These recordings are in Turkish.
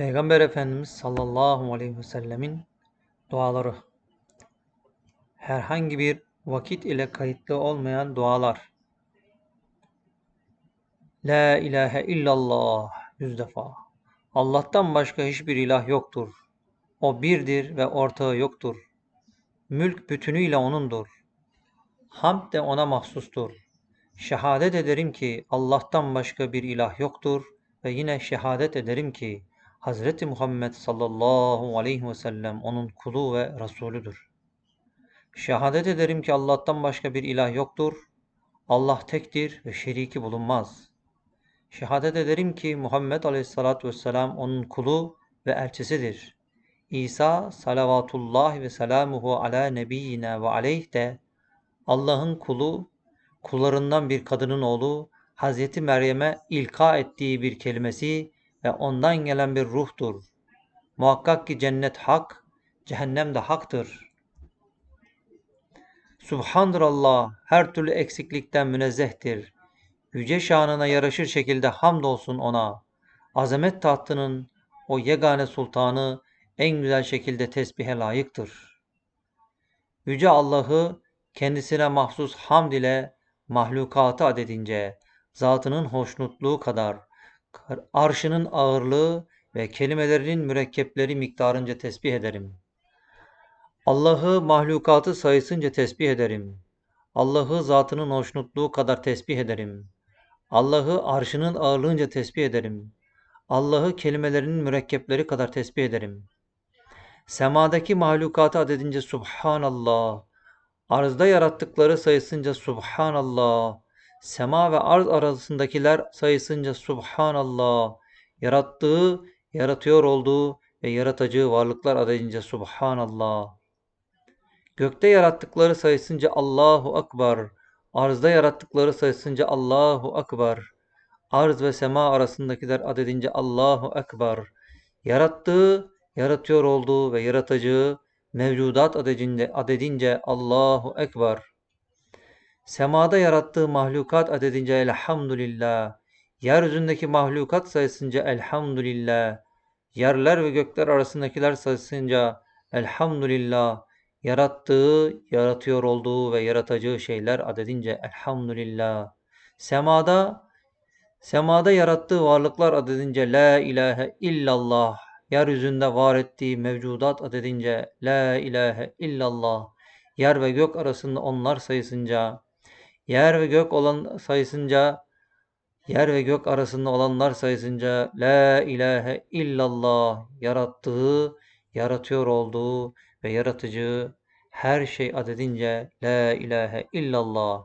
Peygamber Efendimiz sallallahu aleyhi ve sellemin duaları. Herhangi bir vakit ile kayıtlı olmayan dualar. La ilahe illallah yüz defa. Allah'tan başka hiçbir ilah yoktur. O birdir ve ortağı yoktur. Mülk bütünüyle O'nundur. Hamd de O'na mahsustur. Şehadet ederim ki Allah'tan başka bir ilah yoktur ve yine şehadet ederim ki Hazreti Muhammed sallallahu aleyhi ve sellem onun kulu ve Resulüdür. Şehadet ederim ki Allah'tan başka bir ilah yoktur. Allah tektir ve şeriki bulunmaz. Şehadet ederim ki Muhammed aleyhissalatü vesselam onun kulu ve elçisidir. İsa salavatullah ve selamuhu ala nebiyyina ve aleyh de Allah'ın kulu, kullarından bir kadının oğlu Hazreti Meryem'e ilka ettiği bir kelimesi ve ondan gelen bir ruhtur. Muhakkak ki cennet hak, cehennem de haktır. Subhandır Allah, her türlü eksiklikten münezzehtir. Yüce şanına yaraşır şekilde hamdolsun ona. Azamet tahtının o yegane sultanı en güzel şekilde tesbihe layıktır. Yüce Allah'ı kendisine mahsus hamd ile mahlukatı adedince, zatının hoşnutluğu kadar, arşının ağırlığı ve kelimelerinin mürekkepleri miktarınca tesbih ederim. Allah'ı mahlukatı sayısınca tesbih ederim. Allah'ı zatının hoşnutluğu kadar tesbih ederim. Allah'ı arşının ağırlığınca tesbih ederim. Allah'ı kelimelerinin mürekkepleri kadar tesbih ederim. Semadaki mahlukatı adedince Subhanallah. Arzda yarattıkları sayısınca Subhanallah. Sema ve arz arasındakiler sayısınca Subhanallah. Yarattığı, yaratıyor olduğu ve yaratacağı varlıklar adedince Subhanallah. Gökte yarattıkları sayısınca Allahu Akbar. Arzda yarattıkları sayısınca Allahu Akbar. Arz ve sema arasındakiler adedince Allahu Ekber. Yarattığı, yaratıyor olduğu ve yaratacağı mevcudat adedince, adedince Allahu Ekber. Semada yarattığı mahlukat adedince elhamdülillah. Yeryüzündeki mahlukat sayısınca elhamdülillah. Yerler ve gökler arasındakiler sayısınca elhamdülillah. Yarattığı, yaratıyor olduğu ve yaratacağı şeyler adedince elhamdülillah. Semada, semada yarattığı varlıklar adedince la ilahe illallah. Yeryüzünde var ettiği mevcudat adedince la ilahe illallah. Yer ve gök arasında onlar sayısınca yer ve gök olan sayısınca yer ve gök arasında olanlar sayısınca la ilahe illallah yarattığı, yaratıyor olduğu ve yaratıcı her şey adedince la ilahe illallah.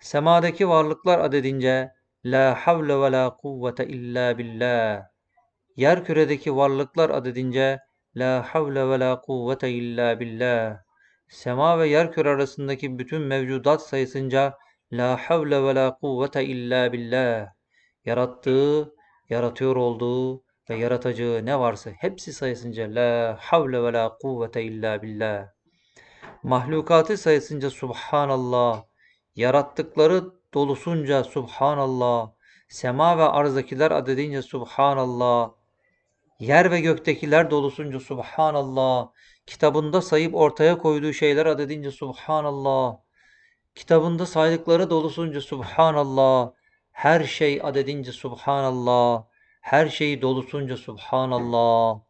Semadaki varlıklar adedince la havle ve la kuvvete illa billah. Yer küredeki varlıklar adedince la havle ve la kuvvete illa billah. Sema ve yer küre arasındaki bütün mevcudat sayısınca la havle ve la kuvvete illa billah. Yarattığı, yaratıyor olduğu ve yaratacağı ne varsa hepsi sayısınca la havle ve la kuvvete illa billah. Mahlukatı sayısınca subhanallah. Yarattıkları dolusunca subhanallah. Sema ve arzakiler adedince subhanallah. Yer ve göktekiler dolusunca subhanallah. Kitabında sayıp ortaya koyduğu şeyler adedince subhanallah. Kitabında saydıkları dolusunca subhanallah. Her şey adedince subhanallah. Her şeyi dolusunca subhanallah.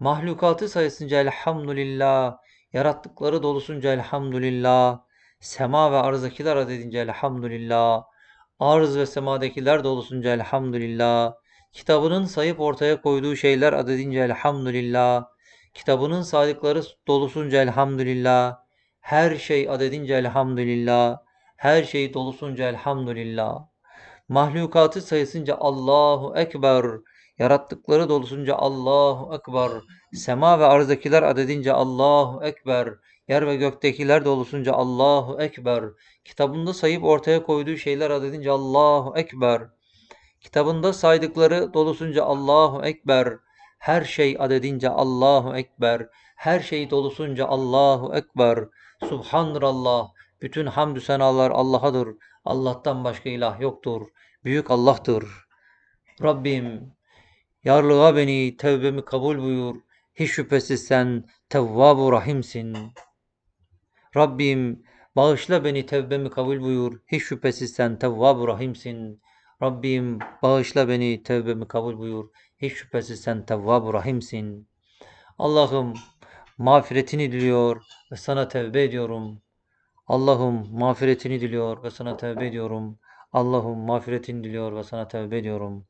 Mahlukatı sayısınca elhamdülillah. Yarattıkları dolusunca elhamdülillah. Sema ve arzakiler adedince elhamdülillah. Arz ve semadakiler dolusunca elhamdülillah. Kitabının sayıp ortaya koyduğu şeyler adedince elhamdülillah. Kitabının saydıkları dolusunca elhamdülillah. Her şey adedince elhamdülillah. Her şey dolusunca elhamdülillah. Mahlukatı sayısınca Allahu Ekber. Yarattıkları dolusunca Allahu Ekber. Sema ve arzakiler adedince Allahu Ekber. Yer ve göktekiler dolusunca Allahu Ekber. Kitabında sayıp ortaya koyduğu şeyler adedince Allahu Ekber. Kitabında saydıkları dolusunca Allahu Ekber. Her şey adedince Allahu Ekber. Her şey dolusunca Allahu Ekber. Subhanallah. Bütün hamdü senalar Allah'adır. Allah'tan başka ilah yoktur. Büyük Allah'tır. Rabbim Yarlığa beni, tevbemi kabul buyur. Hiç şüphesiz sen Tevvab-ı Rahimsin. Rabbim bağışla beni, tevbemi kabul buyur. Hiç şüphesiz sen Tevvab-ı Rahimsin. Rabbim bağışla beni, tevbemi kabul buyur. Hiç şüphesiz sen Tevvab-ı Rahimsin. Allah'ım mağfiretini diliyor ve sana tevbe ediyorum. Allah'ım mağfiretini diliyor ve sana tevbe ediyorum. Allah'ım mağfiretini diliyor ve sana tevbe ediyorum.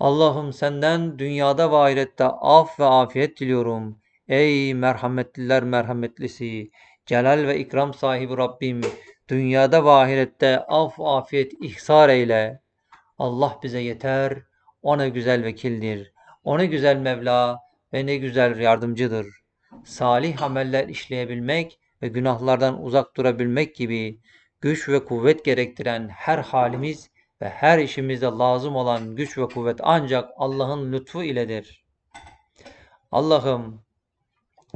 Allah'ım senden dünyada ve ahirette af ve afiyet diliyorum. Ey merhametliler merhametlisi, celal ve ikram sahibi Rabbim, dünyada ve ahirette af, afiyet, ihsar eyle. Allah bize yeter, o ne güzel vekildir, o ne güzel Mevla ve ne güzel yardımcıdır. Salih ameller işleyebilmek ve günahlardan uzak durabilmek gibi güç ve kuvvet gerektiren her halimiz ve her işimizde lazım olan güç ve kuvvet ancak Allah'ın lütfu iledir. Allah'ım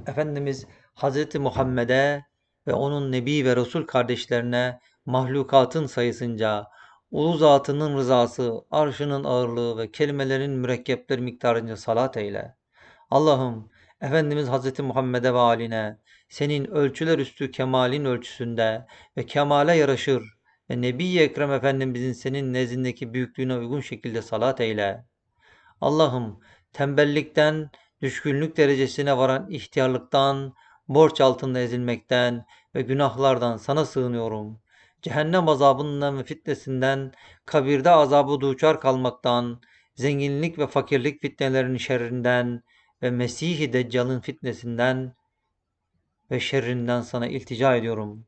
Efendimiz Hazreti Muhammed'e ve onun Nebi ve Resul kardeşlerine mahlukatın sayısınca ulu zatının rızası, arşının ağırlığı ve kelimelerin mürekkepleri miktarınca salat eyle. Allah'ım Efendimiz Hazreti Muhammed'e ve aline senin ölçüler üstü kemalin ölçüsünde ve kemale yaraşır ve Nebi-i Ekrem Efendimizin senin nezdindeki büyüklüğüne uygun şekilde salat eyle. Allah'ım tembellikten, düşkünlük derecesine varan ihtiyarlıktan, borç altında ezilmekten ve günahlardan sana sığınıyorum. Cehennem azabından ve fitnesinden, kabirde azabı duçar kalmaktan, zenginlik ve fakirlik fitnelerinin şerrinden ve Mesih-i Deccal'ın fitnesinden ve şerrinden sana iltica ediyorum.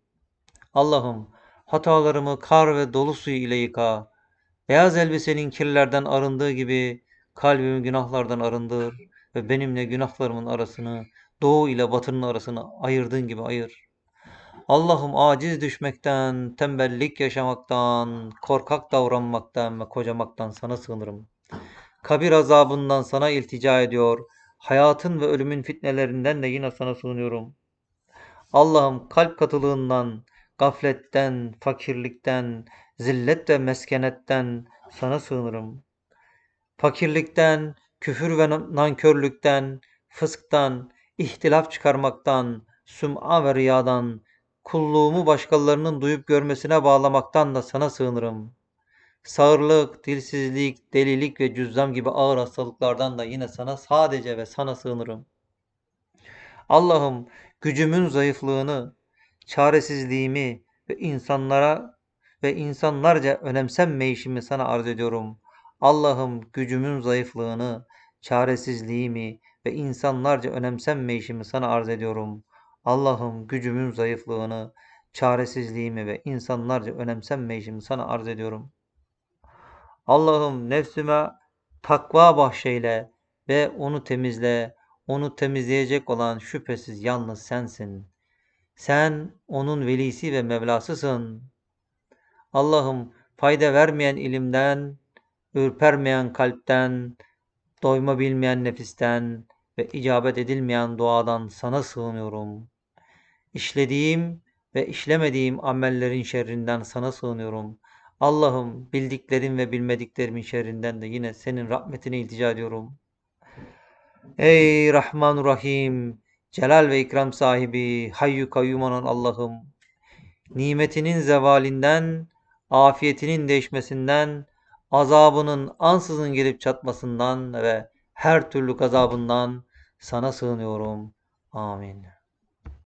Allah'ım hatalarımı kar ve dolu suyu ile yıka. Beyaz elbisenin kirlerden arındığı gibi kalbimi günahlardan arındır ve benimle günahlarımın arasını, doğu ile batının arasını ayırdığın gibi ayır. Allah'ım aciz düşmekten, tembellik yaşamaktan, korkak davranmaktan ve kocamaktan sana sığınırım. Kabir azabından sana iltica ediyor. Hayatın ve ölümün fitnelerinden de yine sana sığınıyorum. Allah'ım kalp katılığından, gafletten, fakirlikten, zillet ve meskenetten sana sığınırım. Fakirlikten, küfür ve nankörlükten, fısktan, ihtilaf çıkarmaktan, süm'a ve riyadan, kulluğumu başkalarının duyup görmesine bağlamaktan da sana sığınırım. Sağırlık, dilsizlik, delilik ve cüzzam gibi ağır hastalıklardan da yine sana sadece ve sana sığınırım. Allah'ım gücümün zayıflığını, çaresizliğimi ve insanlara ve insanlarca önemsenmeyişimi sana arz ediyorum. Allah'ım gücümün zayıflığını, çaresizliğimi ve insanlarca önemsenmeyişimi sana arz ediyorum. Allah'ım gücümün zayıflığını, çaresizliğimi ve insanlarca önemsenmeyişimi sana arz ediyorum. Allah'ım nefsime takva bahşeyle ve onu temizle. Onu temizleyecek olan şüphesiz yalnız sensin. Sen onun velisi ve Mevlasısın. Allah'ım fayda vermeyen ilimden, ürpermeyen kalpten, doyma bilmeyen nefisten ve icabet edilmeyen duadan sana sığınıyorum. İşlediğim ve işlemediğim amellerin şerrinden sana sığınıyorum. Allah'ım bildiklerim ve bilmediklerimin şerrinden de yine senin rahmetine iltica ediyorum. Ey Rahman Rahim, Celal ve ikram sahibi, Hayyu kayyum olan Allah'ım, nimetinin zevalinden, afiyetinin değişmesinden, azabının ansızın gelip çatmasından ve her türlü gazabından sana sığınıyorum. Amin.